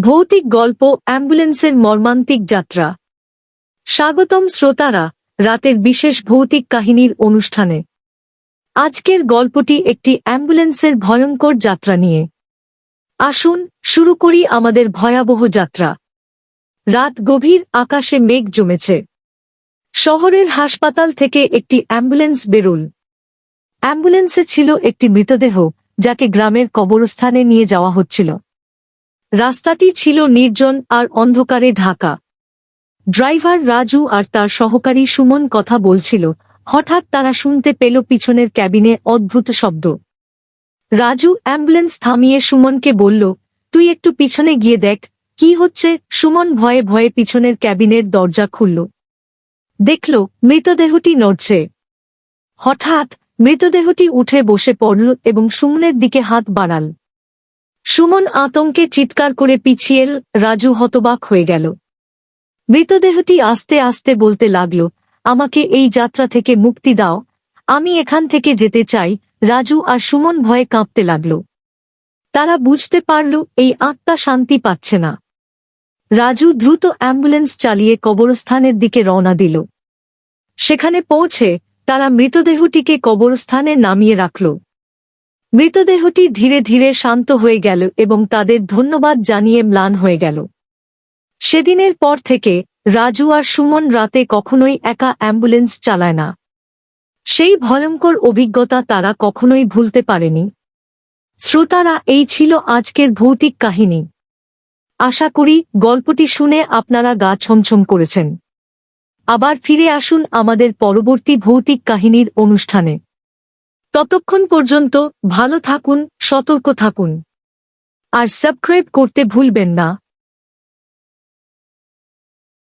ভৌতিক গল্প, অ্যাম্বুলেন্সের মর্মান্তিক যাত্রা। স্বাগতম শ্রোতারা, রাতের বিশেষ ভৌতিক কাহিনীর অনুষ্ঠানে। আজকের গল্পটি একটি অ্যাম্বুলেন্সের ভয়ঙ্কর যাত্রা নিয়ে। আসুন, শুরু করি আমাদের ভয়াবহ যাত্রা। রাত গভীর আকাশে মেঘ জমেছে। শহরের হাসপাতাল থেকে একটি অ্যাম্বুলেন্স বেরুল। অ্যাম্বুলেন্সে ছিল একটি মৃতদেহ, যাকে গ্রামের কবরস্থানে নিয়ে যাওয়া হচ্ছিল। রাস্তাটি ছিল নির্জন আর অন্ধকারে ঢাকা। ড্রাইভার রাজু আর তার সহকারী সুমন কথা বলছিল, হঠাৎ তারা শুনতে পেল পিছনের ক্যাবিনে অদ্ভুত শব্দ। রাজু অ্যাম্বুলেন্স থামিয়ে সুমনকে বলল, তুই একটু পিছনে গিয়ে দেখ, কি হচ্ছে? সুমন ভয়ে ভয়ে পিছনের ক্যাবিনের দরজা খুলল। দেখল, মৃতদেহটি নড়ছে। হঠাৎ মৃতদেহটি উঠে বসে পড়ল এবং সুমনের দিকে হাত বাড়াল। সুমন আতঙ্কে চিৎকার করে পিছিয়ে রাজু হতবাক হয়ে গেল। মৃতদেহটি আস্তে আস্তে বলতে লাগল, আমাকে এই যাত্রা থেকে মুক্তি দাও, আমি এখান থেকে যেতে চাই। রাজু আর সুমন ভয়ে কাঁপতে লাগল। তারা বুঝতে পারল, এই আত্মা শান্তি পাচ্ছে না। রাজু দ্রুত অ্যাম্বুলেন্স চালিয়ে কবরস্থানের দিকে রওনা দিল। সেখানে পৌঁছে তারা মৃতদেহটিকে কবরস্থানে নামিয়ে রাখল। মৃতদেহটি ধীরে ধীরে শান্ত হয়ে গেল এবং তাদের ধন্যবাদ জানিয়ে ম্লান হয়ে গেল। সেদিনের পর থেকে রাজু আর সুমন রাতে কখনোই একা অ্যাম্বুলেন্স চালায় না। সেই ভয়ঙ্কর অভিজ্ঞতা তারা কখনোই ভুলতে পারেনি। শ্রোতারা, এই ছিল আজকের ভৌতিক কাহিনী। আশা করি গল্পটি শুনে আপনারা গা ছমছম করেছেন। আবার ফিরে আসুন আমাদের পরবর্তী ভৌতিক কাহিনীর অনুষ্ঠানে। ততক্ষণ পর্যন্ত ভালো থাকুন সতর্ক থাকুন। আর সাবস্ক্রাইব করতে ভুলবেন না।